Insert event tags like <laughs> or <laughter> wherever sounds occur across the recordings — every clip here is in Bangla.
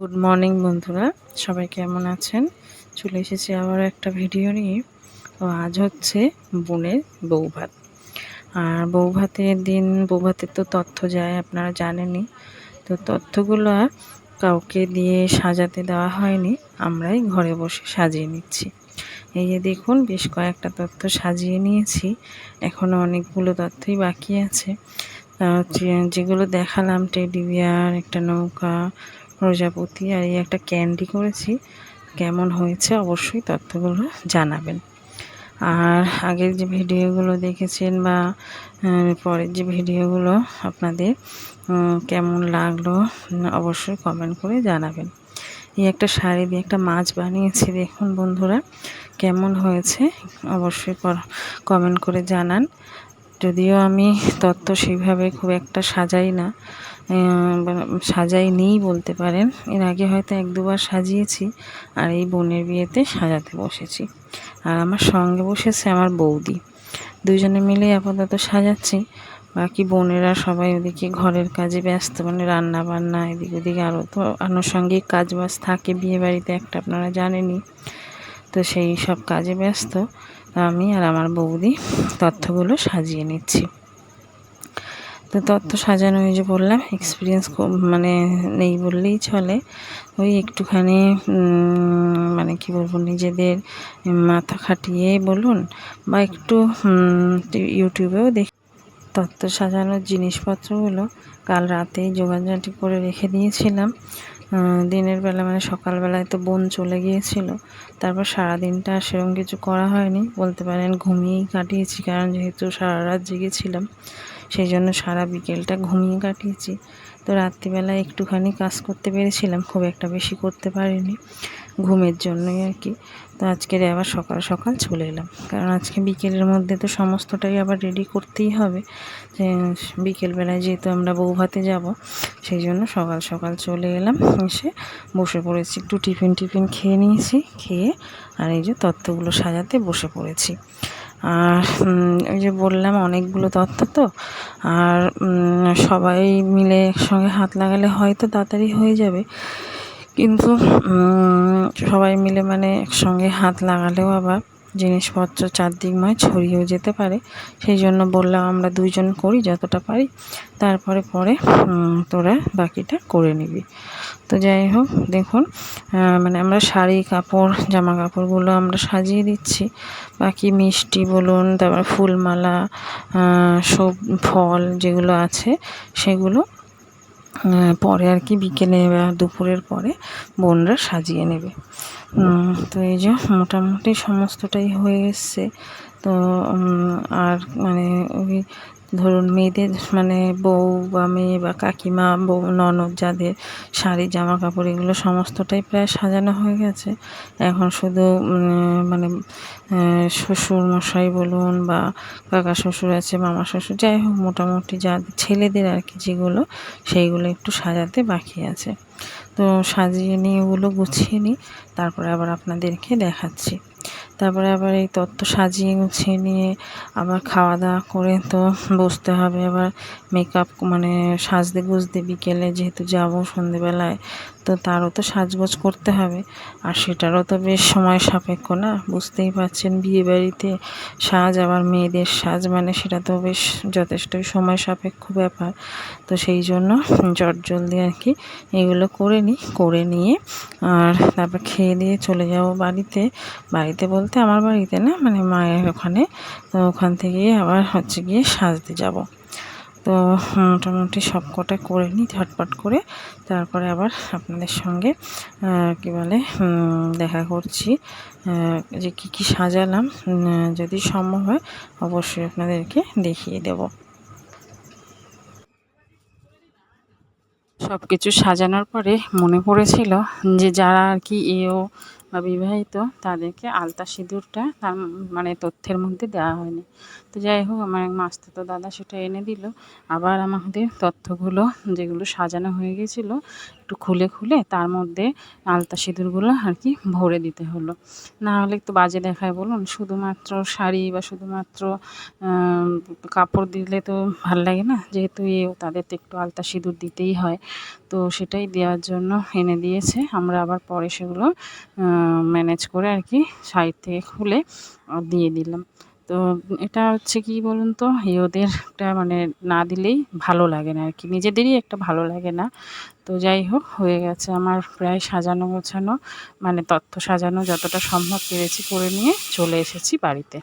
গুড মর্নিং বন্ধুরা। সবাই কেমন আছেন? চলে এসেছি আবার একটা ভিডিও নিয়ে। তো আজ হচ্ছে বোনের বৌভাত আর বৌভাতের দিন বৌভাতের তো তথ্য যায়, আপনারা জানেনই। তো তথ্যগুলো কাউকে দিয়ে সাজাতে দেওয়া হয়নি, আমরাই ঘরে বসে সাজিয়ে নিচ্ছি। এই যে দেখুন, বেশ কয়েকটা তথ্য সাজিয়ে নিয়েছি। এখনও অনেকগুলো তথ্যই বাকি আছে। যেগুলো দেখালাম, টেডি বিয়ার, একটা নৌকা প্রজাপতি আর এই একটা ক্যান্ডি করেছি। কেমন হয়েছে অবশ্যই তথ্যগুলো জানাবেন। আর আগের যে ভিডিওগুলো দেখেছেন বা পরের যে ভিডিওগুলো আপনাদের কেমন লাগল অবশ্যই কমেন্ট করে জানাবেন। এই একটা শাড়ি দিয়ে একটা মাছ বানিয়েছি দেখুন বন্ধুরা, কেমন হয়েছে অবশ্যই কমেন্ট করে জানান। যদিও আমি তত্ত্ব সেইভাবে খুব একটা সাজাই না সাজাই নেই বলতে পারেন। এর আগে হয়তো এক দুবার সাজিয়েছি আর এই বোনের বিয়েতে সাজাতে বসেছি। আর আমার সঙ্গে বসেছে আমার বৌদি। দুজনে মিলে আপাতত সাজাচ্ছি। বাকি বোনেরা সবাই ওদিকে ঘরের কাজে ব্যস্ত মানে রান্না বান্না এদিক ওদিকে আরও তো আনুষঙ্গিক কাজ বাজ থাকে বিয়ে বাড়িতে একটা আপনারা জানেনই। তো সেই সব কাজে ব্যস্ত। আমি আর আমার বৌদি তথ্যগুলো সাজিয়ে নিচ্ছি। তো তত্ত্ব সাজানো ওই যে বললাম এক্সপিরিয়েন্স মানে নেই বললেই চলে। ওই একটুখানি মানে কি বলব, নিজেদের মাথা খাটিয়ে বলুন বা একটু ইউটিউবেও দেখি। তত্ত্ব সাজানোর জিনিসপত্রগুলো কাল রাতেই যোগাযোগটি করে রেখে দিয়েছিলাম। দিনের বেলা মানে সকালবেলায় তো বোন চলে গিয়েছিল, তারপর সারাদিনটা সেরকম কিছু করা হয়নি। বলতে পারেন ঘুমিয়েই কাটিয়েছি, কারণ যেহেতু সারা রাত জেগেছিলাম। সেই জন্য সারা বিকেলটা ঘুমিয়ে কাটিয়েছি। তো রাত্রিবেলা একটুখানি কাজ করতে পেরেছিলাম, খুব একটা বেশি করতে পারিনি ঘুমের জন্যই আর কি। তো আজকের আবার সকাল সকাল চলে এলাম। কারণ আজকে বিকেলের মধ্যে তো সমস্তটাই আবার রেডি করতেই হবে। বিকেলবেলায় যেহেতু আমরা বৌভাতে যাব, সেই জন্য সকাল সকাল চলে এলাম, এসে বসে পড়েছি। একটু টিফিন টিফিন খেয়ে নিয়েছি, খেয়ে আর এই যে তত্ত্বগুলো সাজাতে বসে পড়েছি। আর ওই যে বললাম অনেকগুলো তত্ত্ব তো, আর সবাই মিলে একসঙ্গে হাত লাগালে হয়তো তাড়াতাড়ি হয়ে যাবে। কিন্তু সবাই মিলে মানে একসঙ্গে হাত লাগালেও আবার জিনিসপত্র চারদিকময় ছড়িয়েও যেতে পারে। সেই জন্য বললাম, আমরা দুইজন করি যতটা পারি। তারপরে পরে তোরা বাকিটা করে নিবি। তো যাই হোক, দেখুন মানে আমরা শাড়ি, কাপড় জামা কাপড়গুলো আমরা সাজিয়ে দিচ্ছি। বাকি মিষ্টি বলুন, তারপর ফুলমালা সব ফল যেগুলো আছে, সেগুলো পরে আর কি বিকেলে বা দুপুরের পরে বোনরা সাজিয়ে নেবে। তো এই যে মোটামুটি সমস্তটাই হয়ে এসছে। তো আর মানে ওই ধরুন মেয়েদের মানে বউ বা মেয়ে বা কাকিমা, বউ, ননদ যাদের শাড়ি জামা কাপড় এগুলো সমস্তটাই প্রায় সাজানো হয়ে গেছে। এখন শুধু মানে শ্বশুর মশাই বলুন বা কাকা শ্বশুর আছে, মামা শ্বশুর, যাই হোক, মোটামুটি যা ছেলেদের আর কি যেগুলো, সেইগুলো একটু সাজাতে বাকি আছে। তো সাজিয়ে নিয়ে ওগুলো গুছিয়ে নিই, তারপরে আবার আপনাদেরকে দেখাচ্ছি। তারপরে আবার এই তত্ত্ব সাজিয়ে গুছিয়ে নিয়ে আবার খাওয়া দাওয়া করে তো বসতে হবে। আবার মেকআপ মানে সাজতে গুজতে বিকেলে যেহেতু যাব সন্ধেবেলায় তো তারও তো সাজগোজ করতে হবে। আর সেটারও তো বেশ সময় সাপেক্ষ না? বুঝতেই পারছেন, বিয়ে বাড়িতে সাজ, আবার মেয়েদের সাজ মানে সেটা তো বেশ যথেষ্টই সময় সাপেক্ষ ব্যাপার। তো সেই জন্য জট জলদি আর কি এগুলো করে নিই, করে নিয়ে আর তারপর খেয়ে দিয়ে চলে যাব বাড়িতে। বাড়িতে বলতে আমার বাড়িতে না মানে মায়ের ওখানে, তো ওখান থেকে আবার হচ্ছে গিয়ে সাজতে যাব। তো, মোটামুটি সব কটা করে নিই, ঝটপট করে। তারপরে আবার আপনাদের সঙ্গে কি বলে দেখা করছি। যে কি কি সাজালাম যদি সম্ভব হয়, অবশ্যই আপনাদেরকে দেখিয়ে দেব। সব কিছু সাজানোর পরে মনে পড়েছিল যে যারা আর কি এও বা বিবাহিত, তাদেরকে আলতা সিঁদুরটা তার মানে তথ্যের মধ্যে দেওয়া হয়নি। তো তো যাই হোক, আমার এক মাস্তাতো দাদা সেটা এনে দিল। আবার আমাদের তথ্যগুলো যেগুলো সাজানো হয়ে গেছিল, একটু খুলে খুলে তার মধ্যে আলতা সিঁদুরগুলো আর কি ভরে দিতে হলো। না হলে একটু বাজে দেখায় বলুন, শুধুমাত্র শাড়ি বা শুধুমাত্র কাপড় দিলে তো ভালো লাগে না, যেহেতু এও তাদের তো একটু আলতা সিঁদুর দিতেই হয়। তো সেটাই দেওয়ার জন্য এনে দিয়েছে। আমরা আবার পরে সেগুলো ম্যানেজ করে আর কি সাইড থেকে খুলে দিয়ে দিলাম। তো এটা হচ্ছে কি বলুন তো ওদেরটা মানে না দিলেই ভালো লাগে না আর কি নিজেদেরই একটা ভালো লাগে না। তো যাই হোক, হয়ে গেছে আমার প্রায় সাজানো গোছানো মানে তথ্য সাজানো যতটা সম্ভব পেরেছি করে নিয়ে চলে এসেছি বাড়িতে।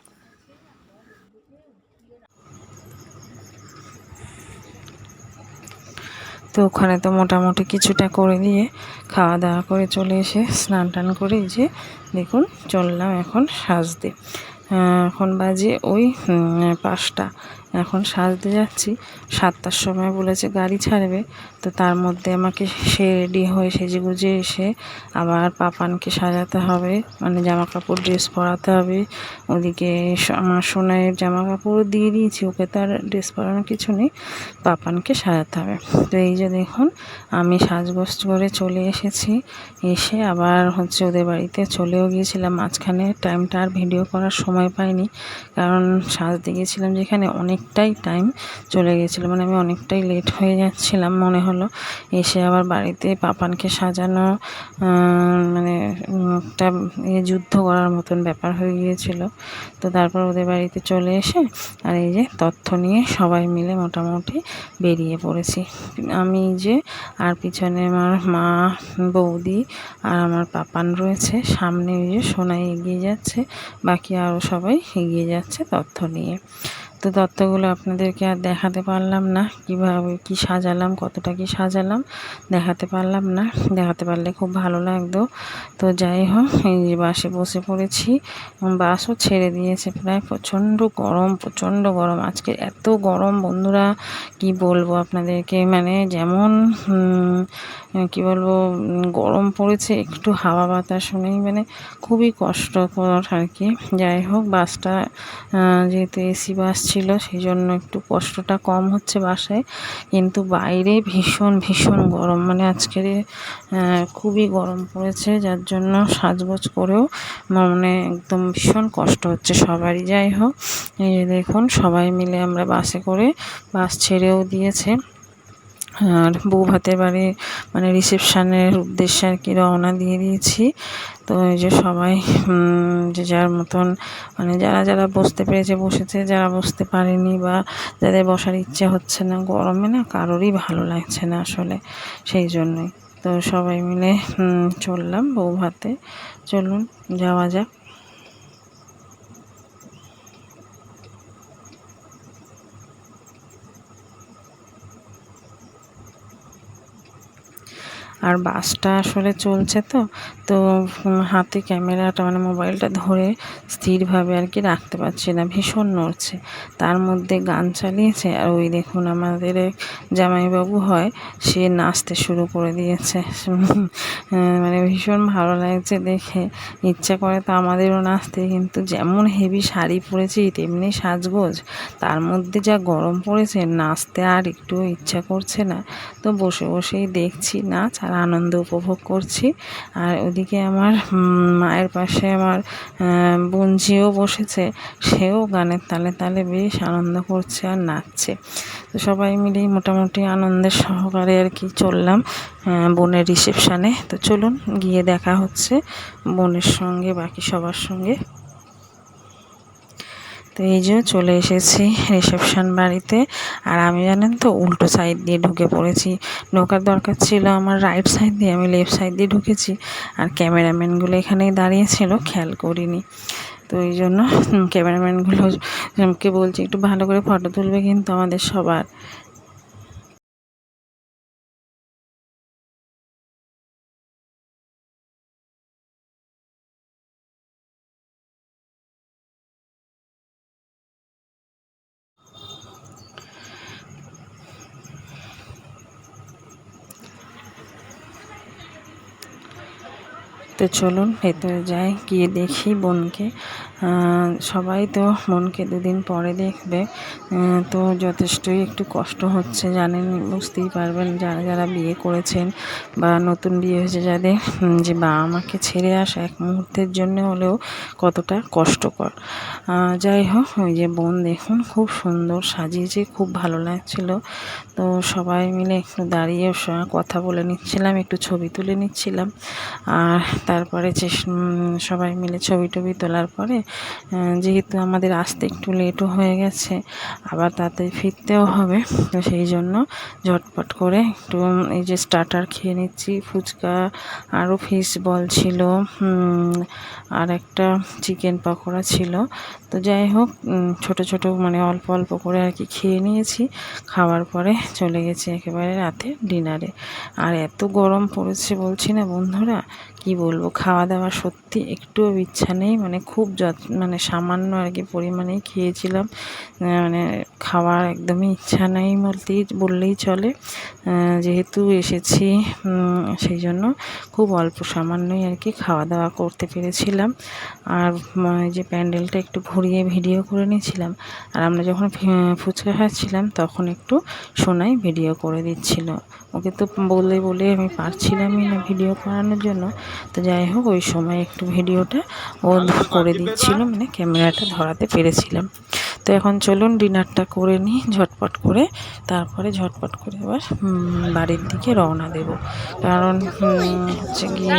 তো ওখানে তো মোটামুটি কিছুটা করে দিয়ে খাওয়া দাওয়া করে চলে এসে স্নান টান করে যে দেখুন, চললাম এখন সাজতে। এখন বাজে ওই পাঁচটা। এখন সাজতে যাচ্ছি। সাতটার সময় বলেছে, গাড়ি ছাড়বে। তো তার মধ্যে আমাকে সে রেডি হয়ে সেজে গুজে এসে আবার পাপানকে সাজাতে হবে মানে জামা কাপড় ড্রেস পরাতে হবে। ওদিকে আমার সোনাইয়ের জামা কাপড় দিয়ে দিয়েছি, ওকে তার ড্রেস পরানোর কিছু নেই। পাপানকে সাজাতে হবে। তো এই যে দেখুন, আমি সাজগোজ করে চলে এসেছি। এসে আবার হচ্ছে ওদের বাড়িতে চলেও গিয়েছিলাম। মাঝখানে টাইমটা আর ভিডিও করার সময় পাইনি। কারণ সাজতে গিয়েছিলাম যেখানে অনেকটাই টাইম চলে গেছিল। মানে আমি অনেকটাই লেট হয়ে যাচ্ছিলাম, মনে হলো। এসে আবার বাড়িতে পাপানকে সাজানো মানে একটা যুদ্ধ করার মতন ব্যাপার হয়ে গিয়েছিল। তো তারপর ওদের বাড়িতে চলে এসে আর এই যে তথ্য নিয়ে সবাই মিলে মোটামুটি বেরিয়ে পড়েছি। আমি যে আর পিছনে আমার মা, বৌদি আর আমার পাপান রয়েছে, সামনে ওই যে সোনাই এগিয়ে যাচ্ছে, বাকি আরও সবাই এগিয়ে যাচ্ছে তথ্য নিয়ে। তো তত্ত্বগুলো আপনাদেরকে আর দেখাতে পারলাম না। কীভাবে কি সাজালাম, কতটা কি সাজালাম, দেখাতে পারলাম না। দেখাতে পারলে খুব ভালো লাগতো। তো যাই হোক, এই যে বাসে বসে পড়েছি। বাসও ছেড়ে দিয়েছে প্রায়। প্রচণ্ড গরম প্রচণ্ড গরম। আজকে এত গরম বন্ধুরা, কি বলব আপনাদেরকে? মানে যেমন কি বলব, গরম পড়েছে, একটু হাওয়া বাতাস নেই মানে খুবই কষ্টকর আর কি। যাই হোক, বাসটা যেহেতু এসি বাস ছিল সেই জন্য একটু কষ্টটা কম হচ্ছে বাসায়। কিন্তু বাইরে ভীষণ ভীষণ গরম। মানে আজকের খুবই গরম পড়েছে, যার জন্য সাজগোজ করেও মানে একদম ভীষণ কষ্ট হচ্ছে সবারই। যাই হোক, এই দেখুন, সবাই মিলে আমরা বাসে করে বাস ছেড়েও দিয়েছে। আর বউ ভাতের বাড়ি মানে রিসেপশানের উদ্দেশ্যে আর কি রওনা দিয়ে দিয়েছি। তো এই যে সবাই যে যার মতন মানে যারা যারা বসতে পেরেছে, বসেছে, যারা বসতে পারেনি বা যাদের বসার ইচ্ছে হচ্ছে না, গরমে না কারোরই ভালো লাগছে না আসলে, সেই জন্যই। তো সবাই মিলে চললাম বউ ভাতে চলুন, যাওয়া যাক। আর বাসটা আসলে চলছে তো তো হাতে ক্যামেরাটা মানে মোবাইলটা ধরে স্থিরভাবে আর কি রাখতে পারছি না, ভীষণ নড়ছে। তার মধ্যে গান চালিয়েছে আর ওই দেখুন আমাদের জামাইবাবু হয়, সে নাচতে শুরু করে দিয়েছে। <laughs> মানে ভীষণ ভালো লাগছে দেখে, ইচ্ছা করে তো আমাদেরও নাচতে, কিন্তু যেমন হেভি শাড়ি পরেছি, তেমনি সাজগোজ, তার মধ্যে যা গরম পড়েছে, নাচতে আর একটু ইচ্ছা করছে না। তো বসে বসেই দেখছি, নাচ আর আনন্দ উপভোগ করছি। আর ওদিকে আমার মায়ের পাশে আমার বঞ্জিও বসেছে, সেও গানের তালে তালে বেশ আনন্দ করছে আর নাচছে। তো সবাই মিলেই মোটামুটি আনন্দের সহকারে আর কি চললাম বোনের রিসেপশানে। তো চলুন, গিয়ে দেখা হচ্ছে বোনের সঙ্গে, বাকি সবার সঙ্গে। তো এই যে চলে এসেছি রিসেপশন বাড়িতে। আর আমি জানেন তো, উল্টো সাইড দিয়ে ঢুকে পড়েছি। ঢোকার দরকার ছিল আমার রাইট সাইড দিয়ে, আমি লেফট সাইড দিয়ে ঢুকেছি। আর ক্যামেরাম্যানগুলো এখানেই দাঁড়িয়েছিল খেয়াল করিনি। তো এই জন্য ক্যামেরাম্যানগুলোকে বলছি, একটু ভালো করে ফটো তুলবে কিন্তু আমাদের সবার। তো চলুন ভেতরে যাই, গিয়ে দেখি বোনকে। সবাই তো বোনকে দুদিন পরে দেখবে। তো যথেষ্টই একটু কষ্ট হচ্ছে, জানেন, বুঝতেই পারবেন, যারা যারা বিয়ে করেছেন বা নতুন বিয়ে হয়েছে, যাদের যে বাবা আমাকে ছেড়ে আসা এক মুহূর্তের জন্য হলেও কতটা কষ্টকর। যাই হোক, ওই যে বোন দেখুন, খুব সুন্দর সাজিয়েছে, খুব ভালো লাগছিল। তো সবাই মিলে একটু দাঁড়িয়ে কথা বলে নিচ্ছিলাম, একটু ছবি তুলে নিচ্ছিলাম। আর তারপরে উম, সবাই মিলে ছবি টবি তোলার পরে যেহেতু আমাদের আসতে একটু লেটও হয়ে গেছে আবার তাতে ফিরতেও হবে তো সেই জন্য ঝটপট করে একটু এই যে স্টার্টার খেয়ে নিচ্ছি ফুচকা আরও ফিশ বল ছিল আর একটা চিকেন পকোড়া ছিল তো যাই হোক ছোট ছোট মানে অল্প অল্প করে আর কি খেয়ে নিয়েছি খাওয়ার পরে চলে গেছি একেবারে রাতে ডিনারে আর এত গরম পড়েছে বলছি না বন্ধুরা কি বলব খাওয়া দাওয়া সত্যি একটুও ইচ্ছা নেই। মানে খুব যত্ন মানে সামান্য আর কি পরিমাণেই খেয়েছিলাম। মানে খাওয়ার একদমই ইচ্ছা নেই বলতেই, বললেই চলে। যেহেতু এসেছি সেই জন্য খুব অল্প সামান্যই আর কি খাওয়া দাওয়া করতে পেরেছিলাম। আর যে প্যান্ডেলটা একটু ঘুরিয়ে ভিডিও করে নিয়েছিলাম। আর আমরা যখন ফুচকা খাচ্ছিলাম, তখন একটু সোনাই ভিডিও করে দিচ্ছিল। ওকে তো বলে বলে আমি পারছিলামই না ভিডিও করানোর জন্য। তো যাই হোক, ওই সময় একটু ভিডিওটা ও করে দিচ্ছিল মানে ক্যামেরাটা ধরাতে পেরেছিলাম। তো এখন চলুন ডিনারটা করে নিই, ঝটপট করে। তারপরে ঝটপট করে আবার বাড়ির দিকে রওনা দেব। কারণ হচ্ছে গিয়ে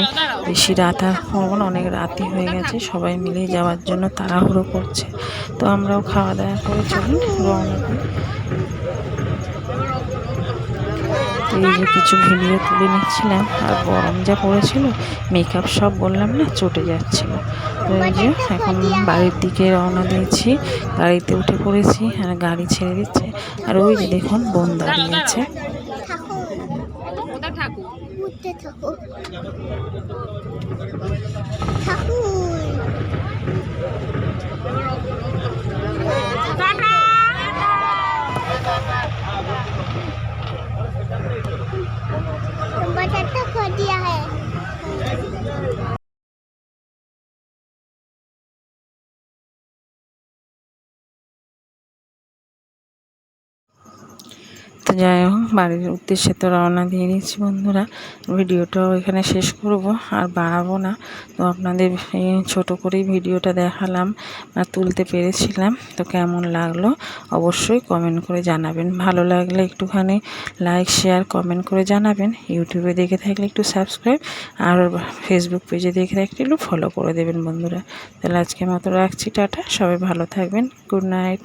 বেশি রাত আর করব অনেক রাতই হয়ে গেছে, সবাই মিলে যাওয়ার জন্য তাড়াহুড়ো করছে। তো আমরাও খাওয়া দাওয়া করে চলুন রওনা তো এই যে কিছু ভিডিও তুলে নিচ্ছিলাম আর গরম যা পড়েছিল মেকআপ সব বললাম না চটে যাচ্ছিল। তো এই যে এখন বাড়ির দিকে রওনা দিয়েছি গাড়িতে উঠে পড়েছি আর গাড়ি ছেড়ে দিচ্ছে। আর ওই যে দেখুন বোন দাঁড়িয়ে আছে। কোথায় ঠাকুর। উঠতে থাকো। ঠাকুর যাই হোক, বাড়ির উদ্দেশ্যে তো রওনা দিয়ে দিয়েছি বন্ধুরা। ভিডিওটাও এখানে শেষ করব, আর বাড়াবো না। তো আপনাদের ছোট করেই ভিডিওটা দেখালাম বা তুলতে পেরেছিলাম। তো কেমন লাগল অবশ্যই কমেন্ট করে জানাবেন। ভালো লাগলে একটুখানি লাইক শেয়ার কমেন্ট করে জানাবেন। ইউটিউবে দেখে থাকলে একটু সাবস্ক্রাইব আর ফেসবুক পেজে দেখে থাকলে একটু ফলো করে দেবেন বন্ধুরা। তাহলে আজকের মতো রাখছি, টাটা। সবাই ভালো থাকবেন। Good night